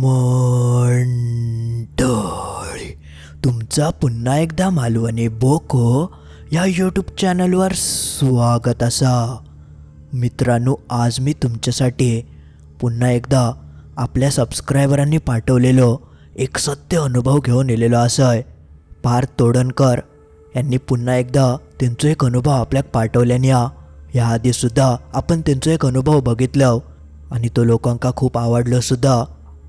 मंडळी तुमचा पुन्हा एकदा मालवणी बोको या यूट्यूब चॅनलवर स्वागत असा. मित्रांनो आज मी तुमच्यासाठी पुन्हा एकदा आपल्या सबस्क्रायबरांनी पाठवलेलो एक सत्य अनुभव घेऊन येलेलो असं पार्थ तोडणकर यांनी पुन्हा एकदा त्यांचो एक अनुभव आपल्याक पाठवल्याने ह्या आधीसुद्धा आपण त्यांचो एक अनुभव बघितलो आणि तो लोकांका खूप आवडलो सुद्धा.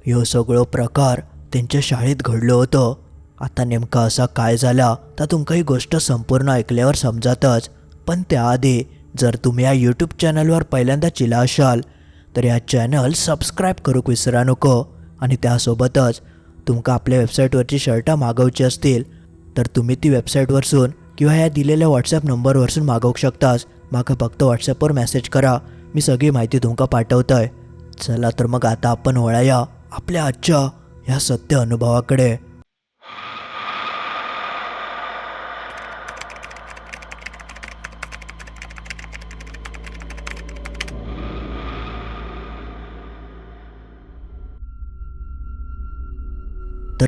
ह्यो सगळो प्रकार त्यांच्या शाळेत घडलो होतो. आता नेमका असा काय झाला तर तुमका ही गोष्ट संपूर्ण ऐकल्यावर समजातच. पण त्याआधी जर तुम्ही या यूट्यूब चॅनलवर पहिल्यांदा चिला असाल तर या चॅनल सबस्क्राईब करूक विसरा नको. आणि त्यासोबतच तुमका आपल्या वेबसाईटवरची शर्टं मागवची असतील तर तुम्ही ती वेबसाईटवरसून किंवा या दिलेल्या व्हॉट्सॲप नंबरवरसून मागवू शकतास. माका फक्त व्हॉट्सॲपवर मेसेज करा. मी सगळी माहिती तुमका पाठवतोय. चला तर मग आता आपण वळाया. आपल्या आजच्या ह्या सत्य अनुभवाकडे. तर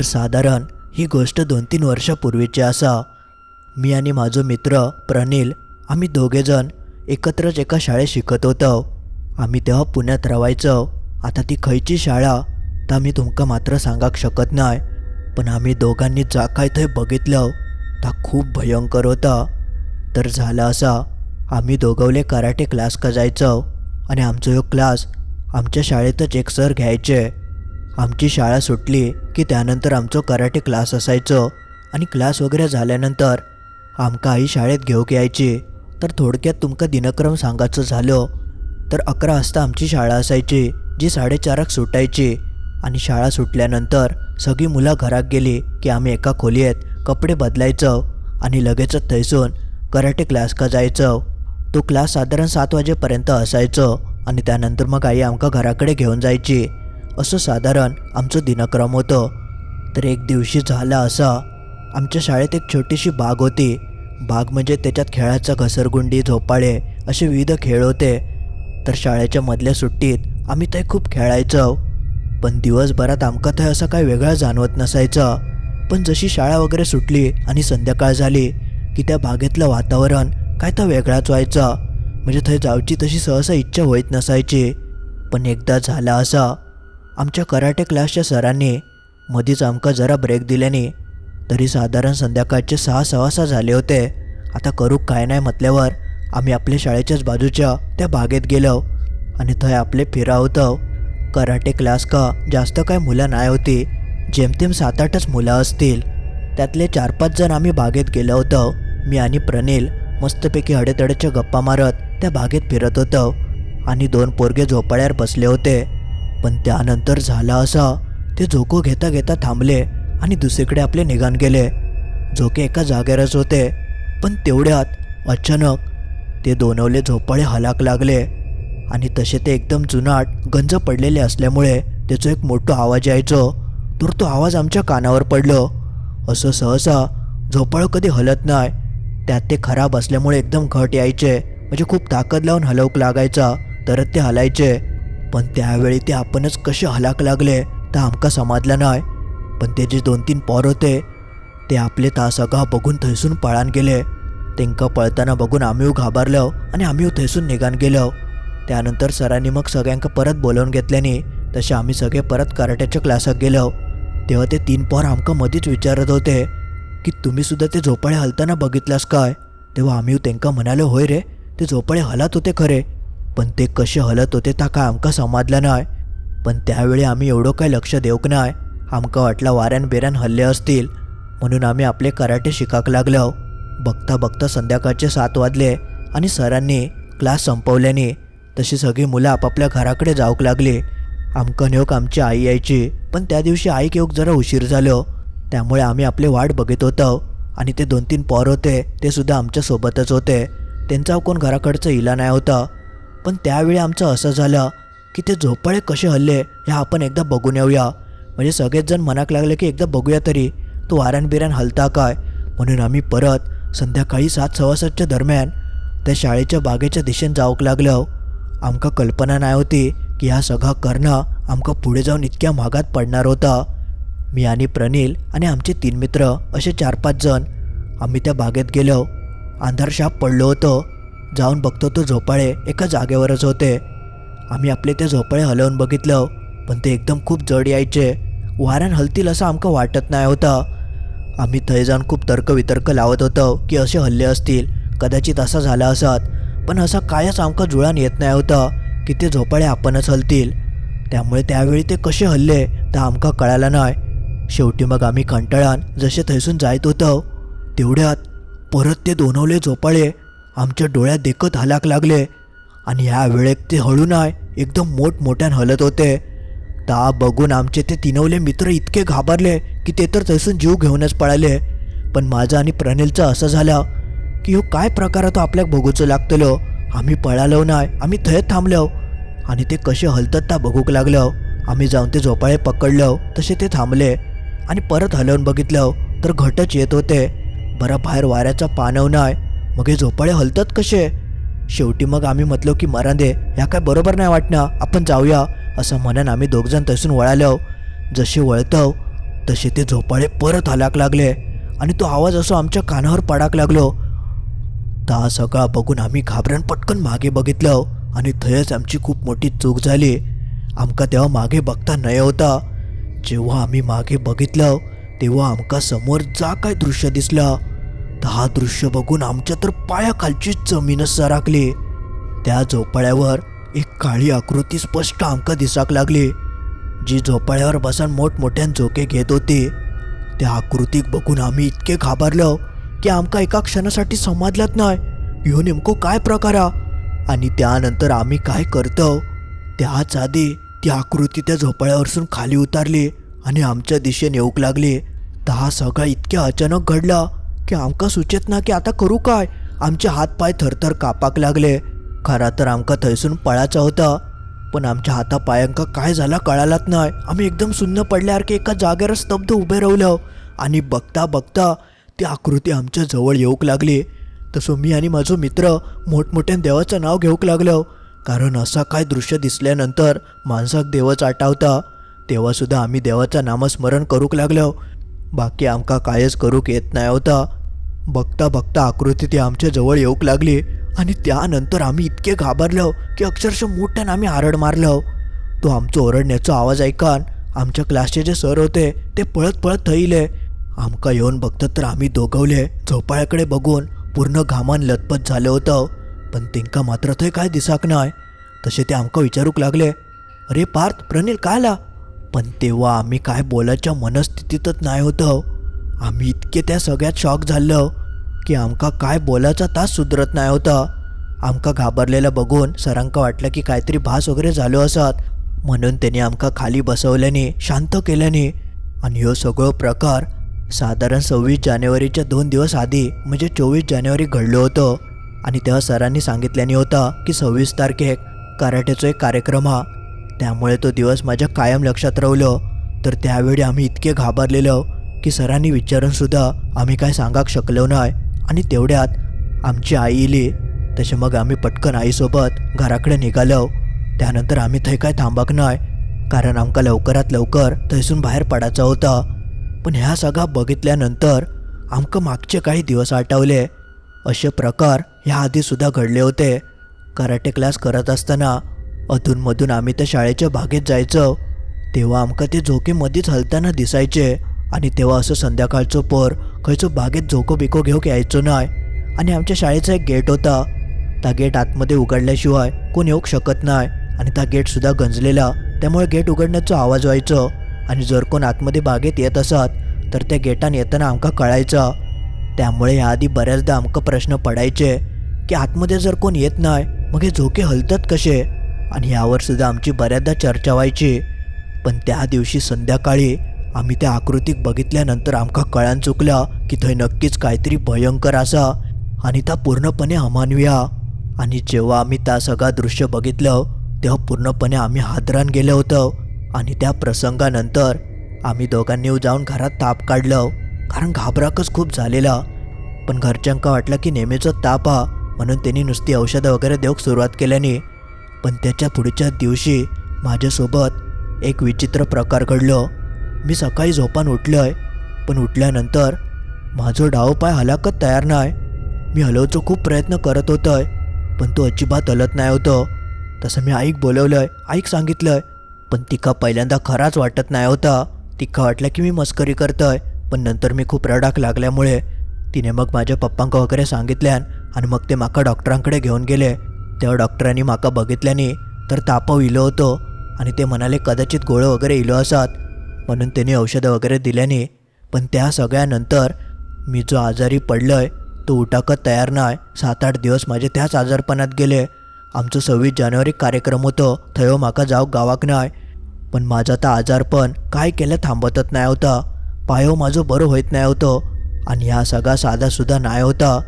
साधारण ही गोष्ट दोन तीन वर्षापूर्वीची असा. मी आणि माझो मित्र प्रनिल आम्ही दोघेजण एकत्रच एका शाळेत शिकत होतो. आम्ही तेव्हा पुण्यात रवायचो. आता ती खयची शाळा? आता मी तुमका मात्र सांगाक शकत नाही पण आम्ही दोघांनी जा काय थंय बघितलं ता खूप भयंकर होता. तर झालं असा आम्ही दोघवले कराटे क्लास का आणि आमचो ह्यो क्लास आमच्या शाळेतच एक सर घ्यायचे. आमची शाळा सुटली की त्यानंतर आमचो कराटे क्लास असायचो आणि क्लास वगैरे झाल्यानंतर आमका आई शाळेत घेऊक यायची. तर थोडक्यात तुमका दिनक्रम सांगायचं झालं तर अकरा वाजता आमची शाळा असायची जी साडेचाराक सुटायची. आणि शाळा सुटल्यानंतर सगळी मुलं घरात गेली की आम्ही एका खोलीत कपडे बदलायचं आणि लगेचच थैसून कराटे क्लास का जायचं. तो क्लास साधारण सात वाजेपर्यंत असायचो आणि त्यानंतर मग आई आमका घराकडे घेऊन जायची. असं साधारण आमचं दिनक्रम होतं. तर एक दिवशी झाला असा. आमच्या शाळेत एक छोटीशी बाग होती. बाग म्हणजे त्याच्यात खेळाचा घसरगुंडी झोपाळे असे विविध खेळ होते. तर शाळेच्या मधल्या सुट्टीत आम्ही ते खूप खेळायचो. पण दिवसभरात आमका थंय असं काय वेगळं जाणवत नसायचं. पण जशी शाळा वगैरे सुटली आणि संध्याकाळ झाली की त्या बागेतलं वातावरण काय तर वेगळाच व्हायचा. म्हणजे थंय जावची तशी सहसा इच्छा होत नसायची. पण एकदा झाला असा. आमच्या कराटे क्लासच्या सरांनी मधीच आमका जरा ब्रेक दिल्याने तरी साधारण संध्याकाळचे सहा सव्वा सहा झाले होते. आता करू काय नाही म्हटल्यावर आम्ही आपल्या शाळेच्याच बाजूच्या त्या बागेत गेलो आणि थंय आपले फिरावतो कराटे क्लास का जास्त काय मुलं नाही होती. जेमतेम सात आठच मुलं असतील. त्यातले चार पाच जण आम्ही बागेत गेलो होतो. मी आणि प्रनिल मस्तपैकी हडेतडेच्या गप्पा मारत त्या बागेत फिरत होतो. आणि दोन पोरगे झोपाळ्यावर बसले होते. पण त्यानंतर झाला असा ते झोको घेता घेता थांबले आणि दुसरीकडे आपले निघान गेले. झोके एका जागेवरच होते. पण तेवढ्यात अचानक ते दोनवले झोपाळे हलाक लागले. आणि तसे ते एकदम जुनाट गंज पडलेले असल्यामुळे त्याचं एक मोठा आवाज यायचो. तर तो आवाज आमच्या कानावर पडलो. असं सहसा झोपाळं कधी हलत नाही. त्यात ते खराब असल्यामुळे एकदम घट यायचे. म्हणजे खूप ताकद लावून हलवूक लागायचा. तरच ते हलायचे. पण त्यावेळी ते आपणच कसे हलाक लागले तर आमका समाजला नाही. पण ते जे दोन तीन पोर होते ते आपले तासगा बघून थैसून पळान गेले. तेंका पळताना बघून आम्ही घाबरलो आणि आम्ही थैसून निघान गेलो. त्यानंतर सरांनी मग सगळ्यांक परत बोलावून घेतल्याने तसे आम्ही सगळे परत कराट्याच्या क्लासात गेलो. तेव्हा ते तीन पोर आमकां मधीच विचारत होते की तुम्ही सुद्धा ते झोपाळे हलताना बघितलास काय? तेव्हा आम्ही त्यांका म्हणालो होय रे ते झोपाळे हलत होते खरे पण ते कसे हलत होते ता काय आमका समजलं नाही पण त्यावेळी आम्ही एवढं काय लक्ष देऊक नाही आमका वाटला वाऱ्यान बेऱ्यान हल्ले असतील म्हणून आम्ही आपले कराटे शिकाक लागलो. बघता बघता संध्याकाळचे सात वाजले आणि सरांनी क्लास संपवल्याने तशी सगळी मुलं आपापल्या घराकडे जाऊक लागली. आमकन योग आमची आई यायची पण त्या दिवशी आईक येऊक जरा उशीर झालो. त्यामुळे आम्ही आपले वाट बघत होतो आणि ते दोन तीन पोर होते ते सुद्धा आमच्यासोबतच होते. त्यांचा कोण घराकडचं इला नाही होता. पण त्यावेळी आमचं असं झालं की ते झोपाळे कसे हल्ले हे आपण एकदा बघून येऊया. म्हणजे सगळेच जण मनाक लागले की एकदा बघूया तरी तो वाऱ्यान बिऱ्यान हलता काय? म्हणून आम्ही परत संध्याकाळी सात सव्वा सातच्या दरम्यान त्या शाळेच्या बागेच्या दिशेने जाऊक लागलो. आमका कल्पना नाही होती की हा सगळा करणं आमका पुढे जाऊन इतक्या महागात पडणार होता. मी आणि प्रनिल आणि आमचे तीन मित्र असे चार पाच जण आम्ही त्या बागेत गेलो. अंधारशाप पडलो होतो. जाऊन बघतो तो झोपाळे एका जागेवरच होते. आम्ही आपले ते झोपाळे हलवून बघितलं पण ते एकदम खूप जड यायचे. वाऱ्यान हलतील असं आमकं वाटत नाही होता. आम्ही थंय जाऊन खूप तर्कवितर्क लावत होतो की असे हल्ले असतील कदाचित असा झाला असत. पण असा कायच आमका जुळान येत नाही होता की ते झोपाळे आपणच हलतील. त्यामुळे त्यावेळी ते कसे हल्ले तर आमका कळायला नाही. शेवटी मग आम्ही कंटाळान जसे थैसून जायत होतो तेवढ्यात परत ते दोनवले झोपाळे आमच्या डोळ्यात देखत हलाक लागले आणि ह्या वेळेत ते हळू नाही एकदम मोठमोठ्यान हलत होते. ता बघून आमचे ते तिनवले मित्र इतके घाबरले की ते तर तसून जीव घेऊनच पळाले. पण माझा आणि प्रणिलचं असं झालं की हो काय प्रकार तो आपल्याक बघूचं लागतलो? आम्ही पळालो नाय आम्ही थंयच थांबलो. आणि ते कसे हलतत ता बघूक लागलो. आम्ही जाऊन ते झोपाळे पकडलो तसे ते थांबले. आणि परत हलवून बघितलं तर घटच येत होते. बरं बाहेर वाऱ्याचा पानव नाय. मग हे झोपाळे हलतात कसे शेवटी मग आम्ही म्हटलो की मरांदे ह्या काय बरोबर नाही वाटणं आपण जाऊया. असं म्हणून आम्ही दोघजण तसून वळालो. जसे वळतव तसे ते झोपाळे परत हलाक लागले. आणि तो आवाज असो आमच्या कानावर पडाक लागलो. ता सगळा बघून आम्ही घाबरण पटकन मागे बघितलं आणि थंयच आमची खूप मोठी चूक झाली. आमका तेव्हा मागे बघता नये होता. जेव्हा आम्ही मागे बघितलं तेव्हा आमका समोर जा काय दृश्य दिसलं. तर हा दृश्य बघून आमच्या तर पायाखालची जमीनच सरकली त्या झोपाळ्यावर एक काळी आकृती स्पष्ट आमका दिसाक लागली. जी झोपाळ्यावर बसून मोठमोठ्यान झोके घेत होती. त्या आकृतीक बघून आम्ही इतके घाबरलो. की आमका एका क्षणासाठी समजलाच नाही. ह्यो नेमको काय प्रकार हा? आणि त्यानंतर आम्ही काय करतो? त्याच आधी ती आकृती त्या झोपाळ्यावरसून खाली उतारली आणि आमच्या दिशेने येऊक लागली. तर हा सगळा इतक्या अचानक घडला की आमका सुचत ना की आता करू काय? आमचे हात पाय थरथर कापाक लागले. खरा तर आमका थंयसून पळाचा होता. पण आमच्या हाता पायांका काय झाला कळालाच नाही. आम्ही एकदम सुन्न पडल्यासारखे एका जागेवर स्तब्ध उभे राहिलो आणि बघता बघता ती आकृती आमच्या जवळ येऊक लागली. तसं मी आणि माझो मित्र मोठमोठ्या देवाचं नाव घेऊक लागलो. कारण असा काय दृश्य दिसल्यानंतर माणसाक देवच आटावता तेव्हासुद्धा आम्ही देवाचं नामस्मरण करूक लागलो. बाकी आमका कायच करूक येत नाही होता. बघता बघता आकृती ती आमच्या जवळ येऊक लागली. आणि त्यानंतर आम्ही इतके घाबरलो की अक्षरशः मोठ्यानं आम्ही आरड मारलो. तो आमचं ओरडण्याचा आवाज ऐकान आमच्या क्लासचे जे सर होते ते पळत पळत थैले. आमका येऊन बघतात तर आम्ही दोघवले. झोपाळ्याकडे बघून पूर्ण घामान लतपत झालं होतं. पण तेंका मात्र थंय काय दिसाक नाय. तसे ते आमका विचारूक लागले. अरे पार्थ प्रनिल काय आला पण तेव्हा आम्ही काय बोलायच्या मनस्थितीतच नाही होतं. आम्ही इतके त्या सगळ्यात शॉक झालं की आमका काय बोलायचा तास सुधरत नाही होता. आमका घाबरलेलं बघून सरांका वाटलं की काहीतरी भास वगैरे झालो असत. म्हणून त्यांनी आमका खाली बसवल्याने शांत केल्याने आणि ह्यो सगळो प्रकार साधारण सव्वीस जानेवारीच्या दोन दिवस आधी म्हणजे चोवीस जानेवारी घडलं होतं. आणि तेव्हा सरांनी सांगितल्याने होता की सव्वीस तारखेक कराटेचा एक कार्यक्रम हा. त्यामुळे तो दिवस माझ्या कायम लक्षात राहिलो. तर त्यावेळी आम्ही इतके घाबरलेलो की सरांनी विचारूनसुद्धा आम्ही काय सांगाक शकलो नाही. आणि तेवढ्यात आमची आई इली. तसे मग आम्ही पटकन आईसोबत घराकडे निघालो. त्यानंतर आम्ही थंय काय थांबाक नाही कारण आमका लवकरात लवकर थंयसून बाहेर पडायचा होता. पण ह्या सगळा बघितल्यानंतर आमकं मागचे काही दिवस आठवले. असे प्रकार ह्या आधीसुद्धा घडले होते. कराटे क्लास करत असताना अधूनमधून आम्ही त्या शाळेच्या बागेत जायचो. तेव्हा आमका ते झोकेमध्येच हलताना दिसायचे आणि तेव्हा असं संध्याकाळचं पोर खंयचो बागेत झोको बिको घेऊ यायचो नाही आणि आमच्या शाळेचा एक गेट होता. त्या गेट आतमध्ये उघडल्याशिवाय कोण येऊ शकत नाही आणि त्या गेटसुद्धा गंजलेला. त्यामुळे गेट उघडण्याचा आवाज व्हायचो. आणि जर कोण आतमध्ये बागेत येत असत तर त्या गेटान येताना आमका कळायचं. त्यामुळे याआधी बऱ्याचदा आमका प्रश्न पडायचे की आतमध्ये जर कोण येत नाही मग हे झोके हलतात कसे? आणि यावर सुद्धा आमची बऱ्याचदा चर्चा व्हायची. पण त्या दिवशी संध्याकाळी आम्ही त्या आकृतीक बघितल्यानंतर आमका कळान चुकलं की थंय नक्कीच काहीतरी भयंकर असा आणि त्या पूर्णपणे अमानवी आणि जेव्हा आम्ही त्या सगळा दृश्य बघितलं तेव्हा पूर्णपणे आम्ही हादरान गेलं होतं. आणि त्या प्रसंगानंतर आम्ही दोघांनी जाऊन घरात ताप काढलं. कारण घाबराकच खूप झालेला. पण घरच्यांका वाटलं की नेहमीचं ताप हा म्हणून त्यांनी नुसती औषधं वगैरे देऊक सुरुवात केल्याने. पण त्याच्या पुढच्या दिवशी माझ्यासोबत एक विचित्र प्रकार घडलो. मी सकाळी झोपान उठलोय पण उठल्यानंतर माझं डाव पाय हलाकत तयार नाही मी हलवचो खूप प्रयत्न करत होतोय पण तो अजिबात हलत नाही होतो. तसं मी आईक बोलवलंय आईक सांगितलंय पण तिका पहिल्यांदा खराच वाटत नाही होता. तिका वाटलं की मी मस्करी करतोय पण नंतर मी खूप रडाक लागल्यामुळे. तिने मग माझ्या पप्पांक वगैरे सांगितल्यान आणि मग ते माका डॉक्टरांकडे घेऊन गेले. तेव्हा डॉक्टरांनी माका बघितल्याने तर तापव इलो होतो आणि ते म्हणाले कदाचित गोळं वगैरे इलो असत म्हणून त्यांनी औषधं वगैरे दिल्याने पण त्या सगळ्यानंतर मी जो आजारी पडलोय तो उठाकत तयार नाही. सात आठ दिवस माझे त्याच आजारपणात गेले. आमचं सव्वीस जानेवारी कार्यक्रम होतो थंय माका जाऊ गावाक नाही पण माझा तर आजारपण काय केलं थांबतच नाही होता. पायो माझं बरं होत नाही होतं आणि हा सगळा साधासुद्धा नाही होता.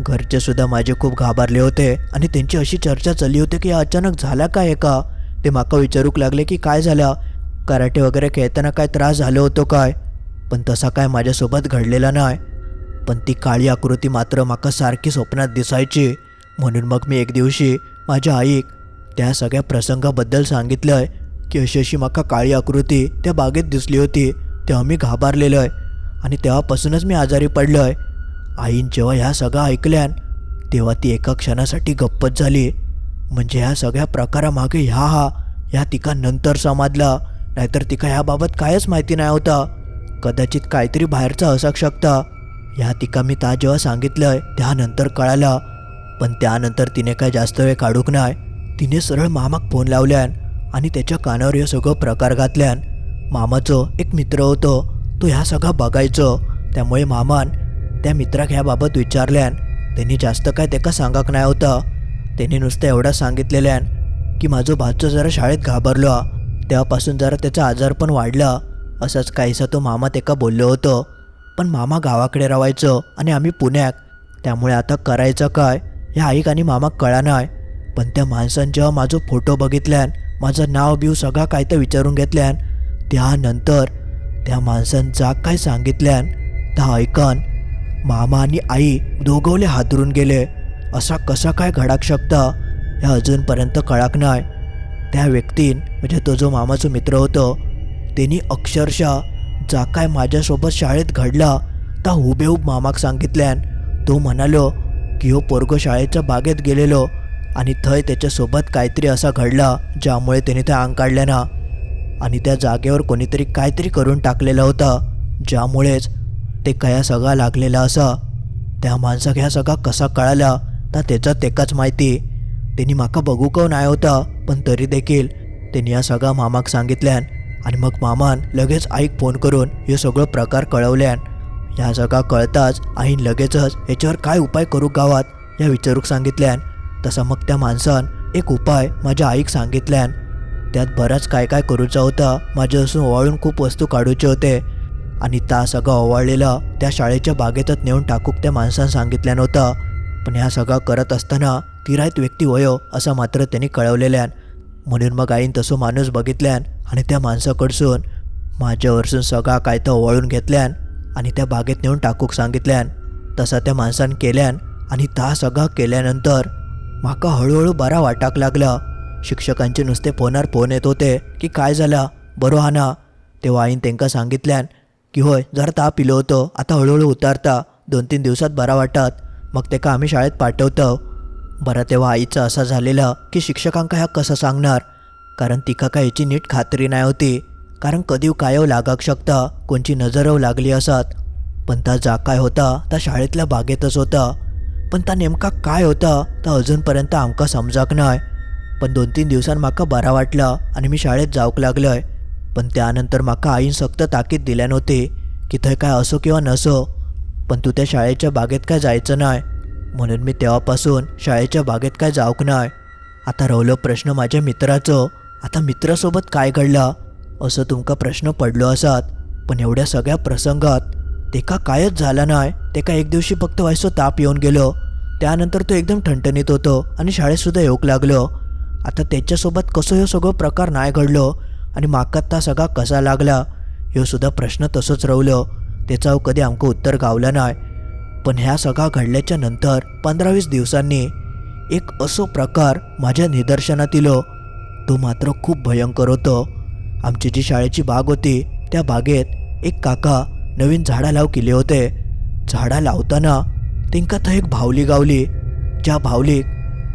घरचेसुद्धा माझे खूप घाबरले होते आणि त्यांची अशी चर्चा चालली होती की अचानक झाला काय का ते माका विचारूक लागले की काय झालं? कराटे वगैरे खेळताना काय त्रास झालो होतो काय? पण तसा काय माझ्यासोबत घडलेला नाही. पण ती काळी आकृती मात्र माका सारखी स्वप्नात दिसायची. म्हणून मग मी एक दिवशी माझ्या आईक त्या सगळ्या प्रसंगाबद्दल सांगितलंय. की अशी अशी माका काळी आकृती त्या बागेत दिसली होती. तेव्हा मी घाबरलेलो आहे. आणि तेव्हापासूनच मी आजारी पडलो आहे. आईन जेव्हा ह्या सगळ्या ऐकल्यान तेव्हा ती एका क्षणासाठी गप्पच झाली. म्हणजे ह्या सगळ्या प्रकारामागे ह्या हा ह्या तिका नंतर समाजला. नाहीतर तिका ह्याबाबत कायच माहिती नाही होता. कदाचित काहीतरी बाहेरचा असू शकता. ह्या तिका मी ता जेव्हा सांगितलंय त्यानंतर कळालं. पण त्यानंतर तिने काय जास्त वेळ काढूक नाही. तिने सरळ मामाक फोन लावल्यान आणि त्याच्या कानावर हे सगळं प्रकार घातल्यान मामाचं एक मित्र होतो तो ह्या सगळा बघायचो. त्यामुळे मामान त्या मित्राक ह्याबाबत विचारल्यान त्यांनी जास्त काय त्याका सांगाक नाही होतं. त्यांनी नुसतं एवढं सांगितलेल्यान की माझं भाचं जरा शाळेत घाबरलो तेव्हापासून जरा त्याचा आजार पण वाढला असंच काहीसा तो मामा त्याका बोललो होतो. पण मामा गावाकडे राहायचं आणि आम्ही पुण्यात त्यामुळे आता करायचं काय ह्या आईक आणि मामा कळा नाही. पण त्या माणसानं जेव्हा माझं फोटो बघितल्यान माझं नाव बिव सगळा काय तर विचारून घेतल्यान त्यानंतर त्या माणसानं जाग काय सांगितल्यान त्या ऐकन मामा आणि आई दोघवले हादरून गेले. असा कसा काय घडाक शकता हे अजूनपर्यंत कळाक नाही त्या व्यक्तीन म्हणजे तो जो मामाचं मित्र होतो त्यांनी अक्षरशः जा काय माझ्यासोबत शाळेत घडला ता हुबेहूब मामाक सांगितल्यान तो म्हणालो की हो पोरगो शाळेच्या बागेत गेलेलो आणि थंय त्याच्यासोबत काहीतरी असा घडला ज्यामुळे त्याने त्या अंग काढलं ना. आणि त्या जागेवर कोणीतरी काहीतरी करून टाकलेला होता ज्यामुळेच ते कया सगळा लागलेला असा. त्या माणसाक ह्या सगळा कसा कळाला तर त्याचा तेकाच माहिती. त्यांनी माका बघू का नाही होता पण तरी देखील त्यांनी या सगळा मामाक सांगितल्यान आणि मग मामान लगेच आईक फोन करून हे सगळं प्रकार कळवल्यान. ह्या सगळा कळताच आईन लगेचच याच्यावर काय उपाय करू गावात या विचारूक सांगितल्यान. तसा मग त्या माणसान एक उपाय माझ्या आईक सांगितल्यान. त्यात बराच काय काय करूचा होता माझ्यापासून ओवाळून खूप वस्तू काढूचे होते. आणि ता सगळा ओवाळलेला त्या शाळेच्या बागेतच नेऊन टाकूक त्या माणसानं सांगितल्यान होता. पण ह्या सगळा करत असताना तिरायत व्यक्ती वयो असं मात्र त्यांनी कळवलेल्यान. म्हणून मग आईन तसं माणूस बघितल्यान आणि त्या माणसाकडसून माझ्यावरसून सगळा काय तर ओवाळून घेतल्यान आणि त्या बागेत नेऊन टाकूक सांगितल्यान. तसा त्या माणसानं केल्यान आणि ता सगळा केल्यानंतर माका हळूहळू बरा वाटाक लागला. शिक्षकांचे नुसते फोनार फोन येत होते की काय झाला? बरो हा ना? तेव्हा आईन त्यांका सांगितल्यान की होय जरा ताप इलो होतो. आता हळूहळू उतारता. दोन तीन दिवसात बरा वाटत. मग तेका आम्ही शाळेत पाठवतो. बरं तेव्हा आईचं असं झालेलं की शिक्षकांका ह्या कसं सांगणार? कारण तिका काय याची नीट खात्री नाही होती. कारण कधी कायव लागाक शकता कोणची नजरव लागली असत. पण ता जा काय होता त्या शाळेतल्या बागेतच होता. पण ता नेमका काय होता तर अजूनपर्यंत आमका समजाक नाय. पण दोन तीन दिवसांत म्हाका बरा वाटला आणि मी शाळेत जावक लागलोय. पण त्यानंतर म्हाका आईन सक्त ताकीद दिल्यान होती की थंय काय असो किंवा नसो. पण तू त्या शाळेच्या बागेत काय जायचं नाही म्हणून मी तेव्हापासून शाळेच्या बागेत काय जावंक नाही आता रवलो प्रश्न माझ्या मित्राचो. आता मित्रासोबत काय घडला? असं तुमका प्रश्न पडलो असत. पण एवढ्या सगळ्या प्रसंगात तेका कायच झाला नाही. तेका एक दिवशी फक्त व्हायचो ताप येऊन गेलो. त्यानंतर तो एकदम ठणठणीत होतो आणि शाळेतसुद्धा येऊक लागलो. आता त्याच्यासोबत कसं ह्यो सगळं प्रकार नाही घडलो आणि माका ता सगळा कसा लागला ह्यो सुद्धा प्रश्न तसंच रवलो. त्याचा कधी आमकां उत्तर गावला नाही. पण ह्या सगळा घडल्याच्या नंतर पंधरा वीस दिवसांनी एक असो प्रकार माझ्या निदर्शनात इलो तो मात्र खूप भयंकर होतो. आमची जी शाळेची बाग होती त्या बागेत एक काका नवीन झाडा लाव केले होते. झाडा लावताना तेंका थंय एक भावली गावली. ज्या भावलीक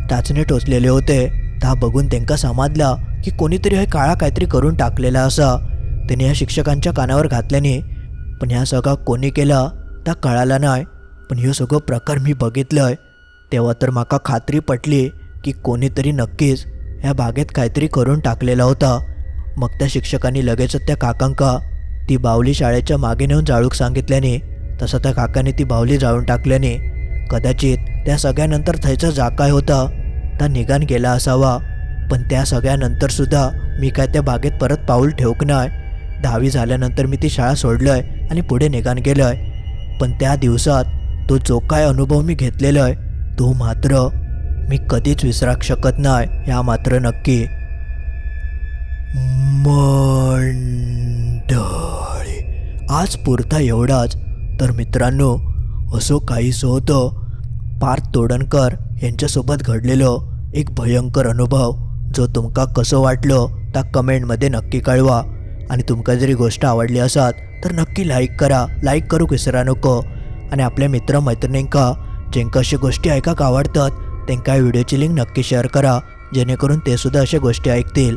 टाचणे टोचलेले होते. ता बघून तेंका समाजला की कोणीतरी हे काळा काहीतरी करून टाकलेला असा. त्याने ह्या शिक्षकांच्या कानावर घातल्याने पण ह्या सगळा कोणी केला ता कळाला नाही पण ह्यो सगळो प्रकार मी बघितलंय. तेव्हा तर माका खात्री पटली की कोणीतरी नक्कीच ह्या बागेत काहीतरी करून टाकलेला होता. मग त्या शिक्षकांनी लगेचच त्या काकांका ती बावली शाळेच्या मागे नेऊन जाळूक सांगितल्याने तसं त्या काकाने ती बावली जाळून टाकल्याने कदाचित त्या सगळ्यानंतर थंयचा जा काय होता ता निघान गेला असावा. पण त्या सगळ्यानंतर सुद्धा मी काय त्या बागेत परत पाऊल ठेवक नाही दहावी झाल्यानंतर मी ती शाळा सोडलंय आणि पुढे निघान आहे पण त्या दिवसात तो जो काय अनुभव मी घेतलेला आहे तो मात्र मी कधीच विसराक शकत नाही या मात्र नक्की. मंड आज पुरता एवढाच. तर मित्रांनो असो काहीसं होतं. पार्थ तोडणकर यांच्यासोबत घडलेलं एक भयंकर अनुभव जो तुमका कसं वाटलं त्या कमेंटमध्ये नक्की कळवा. आणि तुमका जरी गोष्ट आवडली असात तर नक्की लाईक करा. लाईक करू विसरा नको. आणि आपल्या मित्र मैत्रिणींका जेंका अशा गोष्टी ऐकाक आवडतात त्यांका व्हिडिओची लिंक नक्की शेअर करा. जेणेकरून ते सुद्धा अशा गोष्टी ऐकतील.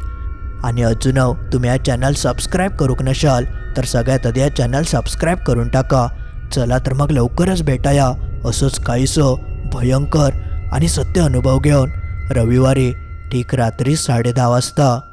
आणि अजून तुम्ही हा चॅनल सबस्क्राईब करूक नशाल तर सगळ्यात आधी या चॅनल सबस्क्राईब करून टाका. चला तर मग लवकरच भेटाया. असंच काहीसं भयंकर आणि सत्य अनुभव घेऊन. रविवारी ठीक रात्री साडे वाजता.